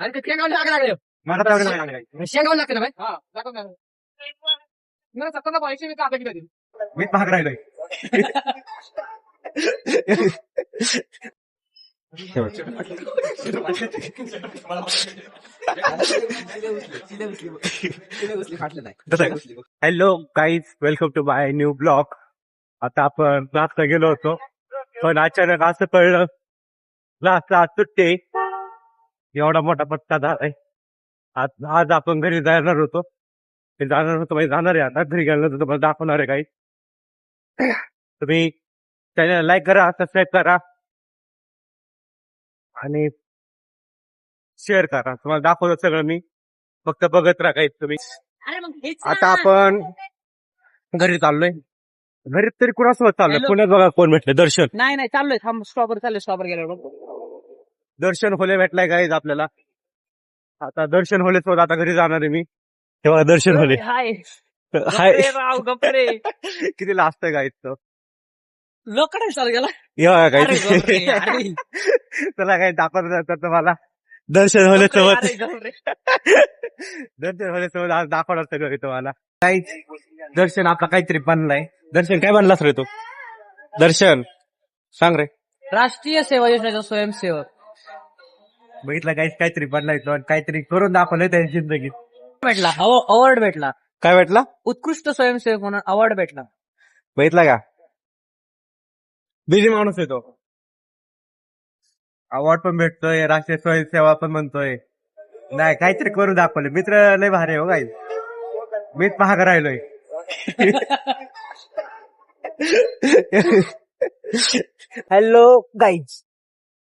आणि ते शेंगावून लागायला लागले. मला शेंगावून लागते ना भाई हा दाखव ना पैसे मी आता किती महाग राहिलोय. Hello guys welcome to my new blog. आता आपण क्लासला गेलो होतो पण अचानक असं कळलं क्लासला आज सुट्टे. एवढा मोठा पत्ता झालाय आज आज आपण घरी जाणार होतो. ते जाणार होतो म्हणजे जाणार आहे आता. घरी गेल्यानंतर तुम्हाला दाखवणार आहे काही. तुम्ही चॅनल लाईक करा सबस्क्राईब करा. आणि शेअर करा. तुम्हाला दाखवतो सगळं मी. फक्त बघत राहा काही तुम्ही. आता आपण घरी चाललोय. घरी तरी कुणासोबत चाललोय. पुण्यात बघा कोण भेटले दर्शन. नाही नाही चाललोय. थांब स्टॉपर चाललोय स्टॉपर गेल्यावर दर्शन होले भेटलाय गाईज आपल्याला. आता दर्शन होले सोबत आता घरी जाणार आहे मी. तेव्हा दर्शन होले. हाय. राव गप्पे. किती लास्ट आहे गाईज तो. लोकडे चालू गेला? गाईज काही दाखवत जातं तुम्हाला. दर्शन होले सोबत. दर्शन होले सोबत आज दाखवणार सगळं तुम्हाला. काही दर्शन आपला काहीतरी बनलाय. दर्शन काय बनलास रे तू? दर्शन. सांग रे. राष्ट्रीय सेवा योजनेचा स्वयंसेवक. बघितलं काहीच काहीतरी बनलाय तो आणि काहीतरी करून दाखवलंय त्याच्या जिंदगीत. भेटला अवॉर्ड भेटला. काय भेटला? उत्कृष्ट स्वयंसेवक म्हणून अवॉर्ड भेटला. बघितला का? बिझी माणूस आहे तो. अवॉर्ड पण भेटतोय राष्ट्रीय स्वयंसेवा पण म्हणतोय. नाही काहीतरी करून दाखवले मित्र लय भारी हो काही मीच महाग राहिलोय. हॅलो गाईज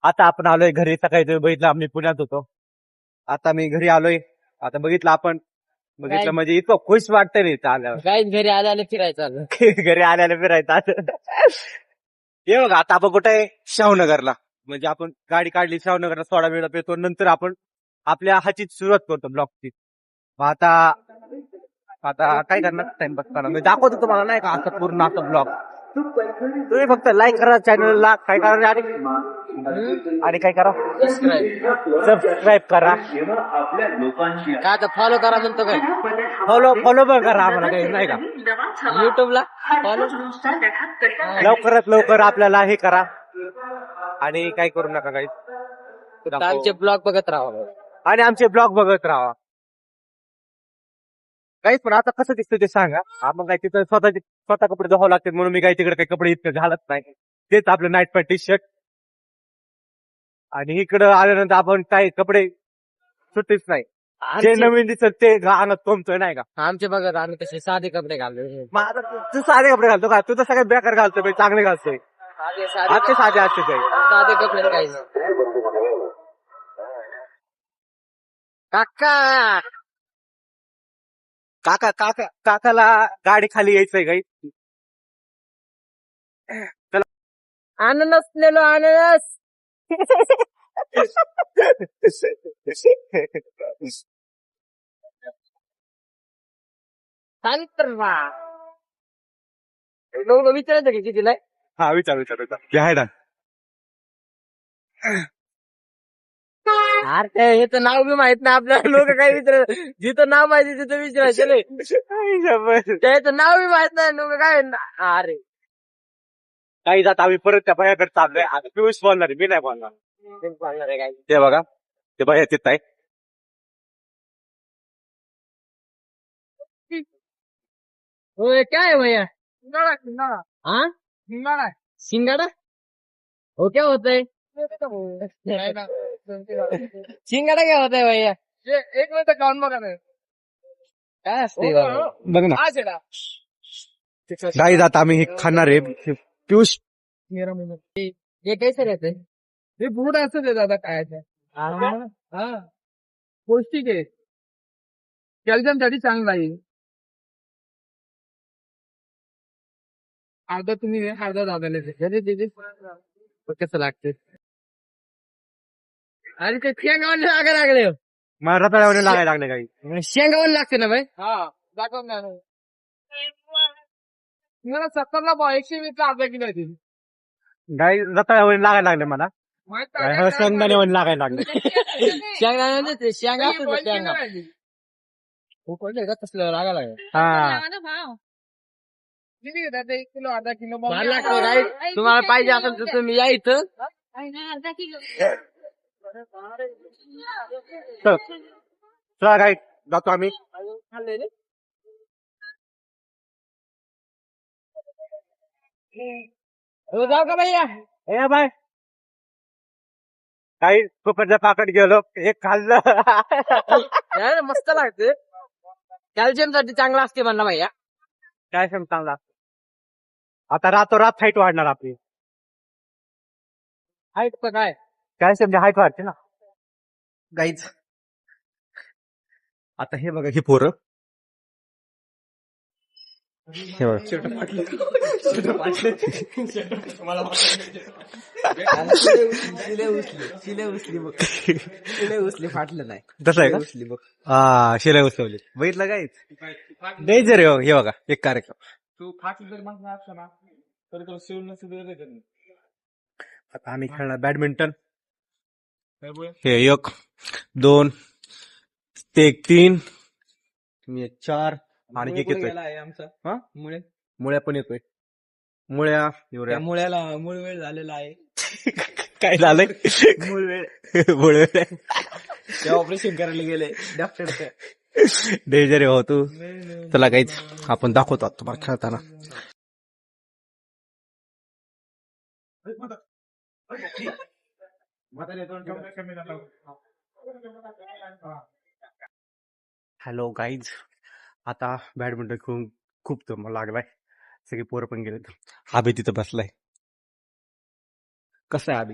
आता आपण आलोय घरी. सकाळी तुम्ही बघितलं आम्ही पुण्यात होतो. आता मी घरी आलोय. आता बघितलं आपण. बघितलं? म्हणजे इतकं खुश वाटतंय नाही इथं आल्यावर. काय घरी आले आले फिरायचं आलं. घरी आल्याला फिरायचं असं. हे बघा आता आपण कुठे आहे? शाहूनगरला. म्हणजे आपण गाडी काढली शाहूनगरला सोडा वेळा पेतो नंतर आपण आपल्या हाची सुरुवात करतो ब्लॉगची. आता आता काय करणार? टाइमपास करणार. मी दाखवतो तुम्हाला नाही का असं पूर्ण असं ब्लॉग. तुम्ही फक्त लाईक करा चॅनलला काय करा आणि आणि काय करा? सबस्क्राईब करा. काय आता फॉलो करा म्हणतो काय? फॉलो फॉलो पण करा आम्हाला काही नाही का? युट्यूबला फॉलो लवकरात लवकर आपल्याला हे करा. आणि काय करू नका काही. आमचे ब्लॉग बघत राहा आणि आमचे ब्लॉग बघत राहा. काहीच पण आता कसं दिसतं ते सांगा. आपण काय तिथं स्वतःचे स्वतः कपडे धुवावं लागतात म्हणून मी काही तिकडे काही कपडे इतकं घालत नाही. तेच आपलं नाईट पॅन्ट टी शर्ट आणि इकडं आल्यानंतर आपण काही कपडे सुट्टीच नाही. जे आमचे नवीन दिसत ते आणत तोमतोय नाही का? आमचे बघत आम्ही कसे साधे कपडे घालतो मग आता तू- तू साधे कपडे घालतो का? तू तर सगळे बेकार घालतो चांगले घालतोय. साधे साधे आजचे साधे आजचे काही साधे कपडे काही काका! काका काका काकाला गाडी खाली यायचंय काही अननस नेलो अननस! संत्रा लोक विचारायचं की कितीला? हा विचार विचार विचार. आहे ना. अरे ते हे तर नाव बी माहीत नाही आपल्याला. लोक काय विचार जिथं नाव माहिती तिथं विचारायचं नाही. त्याचं नाव बी माहीत नाही. लोक काय ना- अरे. काही जात आम्ही परत त्या बायाकडे चाललोय. आता पियुष बोलणार आहे, मी नाही बोलणार. ते सांगणार आहे काय? ते बघा ते बाया तिथं आहे होय काय आहे भैया? शिंगाडा शिंगाडा हा शिंगाडा शिंगाडा? हो क्या होतंय? शिंगाडा काय होतंय भैया? एक मिनिट काउन बघा काय असते बघ ना. काही जात आम्ही हे खाणार आहे. पियुष. हे कैसे रहते हे फूड असं दे दादा काय हा पौष्टिक आहे. कॅल्शियमसाठी चांगला आहे. अर्धा तुम्ही अर्धा दादाला दे. घरी दे दे. बघ कसं लागते? अरे ते शेंगावून लागा लागले. मला रताळ्यावर लागायला लागले काही. शेंगावून लागते ना भाई हा. दाखव ना. मला सत्तरला पाव एकशे वीस अर्धा किलो आहे गाई रताळ्यावर लागायला लागले मला. वन लागायला लागले शेंगा ते शेंगा मी असतो बॉल शेंगा. केलं पाहिजे. उकडले का तसलं रागा लागेल? हा. किती एक किलो अर्धा किलो? मग मला मी लागतं आता- काय तुम्हाला पाहिजे असेल तर तुम्ही या इथं. चल. चला काय जातो आम्ही. जाऊ का भैया? ए बाय. काही कुकरच्या पाकट गेलो एक खाल्लं. यार, मस्त लागते. कॅल्शियमसाठी चांगला असते म्हणला भैया. काय सांग चांगला आता रातोरात हाईट वाढणार आपली. हाईट पण काय काय समजा हाईट वाढते ना. गाईच आता हे बघा हे पोरं. हे बघा शिले उचली बघ. शिले उचली फाटलं नाही. तसं आहे का? उचली बघ. हा शिलाई उचलवली बघितलं काय डेंजर हो, हे बघा एक कार्यक्रम. तू फाटली जर मग असतं ना तर तुला शिवून. आता आम्ही खेळणार बॅडमिंटन. काय बोल? हे एक दोन ते एक तीन. मी एक चार. आणि एक येतोय गेला आहे आमचा. हा? मुळे. मुळ्या पण येतोय. मुळ्या युऱ्या त्या मुळ्याला मूळ वेळ झालेला आहे. काय झालंय? मूळ वेळ. मुळे ते ऑपरेशन करायला गेले. डॉक्टर डेंजर हो तू. चला काहीच आपण दाखवतो आता तुम्हाला खेळताना. हॅलो गाईज आता बॅडमिंटन खेळून खूप लागलाय सगळे पोरं पण गेलेत. आबी तिथं बसलाय. कसं आहे आबी?